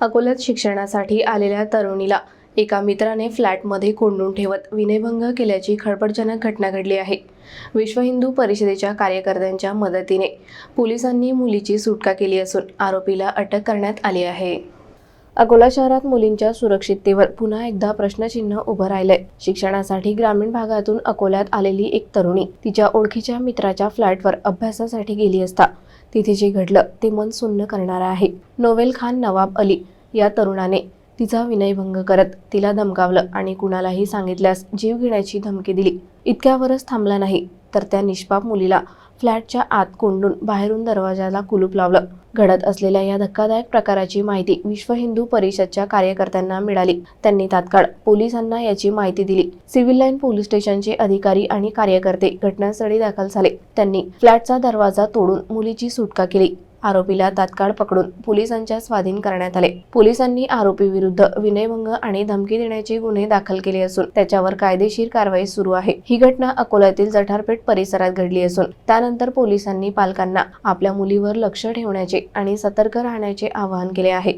अकोल्यात शिक्षणासाठी आलेल्या तरुणीला एका मित्राने फ्लॅटमध्ये कोंडून ठेवत विनयभंग केल्याची खळबळजनक घटना घडली आहे. विश्व हिंदू परिषदेच्या कार्यकर्त्यांच्या मदतीने पोलिसांनी मुलीची सुटका केली असून आरोपीला अटक करण्यात आली आहे. अकोला शहरात मुलींच्या सुरक्षिततेवर पुन्हा एकदा प्रश्नचिन्ह उभं राहिलंय. शिक्षणासाठी ग्रामीण भागातून अकोल्यात आलेली एक तरुणी तिच्या ओळखीच्या मित्राच्या फ्लॅटवर अभ्यासासाठी गेली असता तिथे जे घडलं ते मन सुन्न करणारं आहे. नोवेल खान नवाब अली या तरुणाने तिचा विनयभंग करत तिला धमकावलं आणि कुणालाही सांगितल्यास जीव घेण्याची धमकी दिली. इतक्यावरच थांबला नाही तर त्या निष्पाप मुलीला फ्लॅटच्या आत कोंडून बाहेरून दरवाजाला कुलूप लावलं. घडत असलेल्या या धक्कादायक प्रकाराची माहिती विश्व हिंदू परिषदच्या कार्यकर्त्यांना मिळाली. त्यांनी तात्काळ पोलिसांना याची माहिती दिली. सिव्हिल लाईन पोलीस स्टेशनचे अधिकारी आणि कार्यकर्ते घटनास्थळी दाखल झाले. त्यांनी फ्लॅटचा दरवाजा तोडून मुलीची सुटका केली. आरोपीला तात्काळ पकडून पोलिसांच्या स्वाधीन करण्यात आले. पोलिसांनी आरोपी विरुद्ध विनयभंग आणि धमकी देण्याचे गुन्हे दाखल केले असून त्याच्यावर कायदेशीर कारवाई सुरू आहे. ही घटना अकोल्यातील जठारपेठ परिसरात घडली असून त्यानंतर पोलिसांनी पालकांना आपल्या मुलीवर लक्ष ठेवण्याचे आणि सतर्क राहण्याचे आवाहन केले आहे.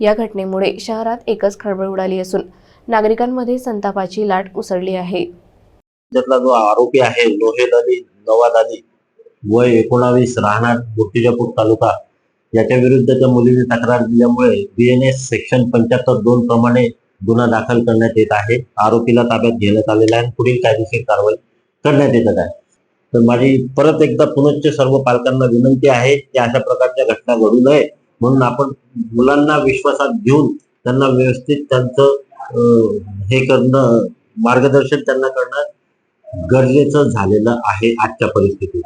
या घटनेमुळे शहरात एकच खळबळ उडाली असून नागरिकांमध्ये संतापाची लाट उसळली आहे. त्यातला जो आरोपी आहे लोहेल अली नवाद अली वय एकोणावीस राहणार मूर्तिजापूर तालुका. याच्या विरुद्ध त्या मुलीने तक्रार दिल्यामुळे बीएनएस सेक्शन पंच्याहत्तर दोन प्रमाणे गुन्हा दाखल करण्यात येत आहे. आरोपीला ताब्यात घेण्यात आलेला आहे आणि पुढील कायदेशीर कारवाई करण्यात येत आहे. तर माझी परत एकदा पुनश्च सर्व पालकांना विनंती आहे की अशा प्रकारच्या घटना घडू नये म्हणून आपण मुलांना विश्वासात घेऊन त्यांना व्यवस्थित त्यांचं हे करणं मार्गदर्शन त्यांना करणं गरजेचं झालेलं आहे आजच्या परिस्थितीत.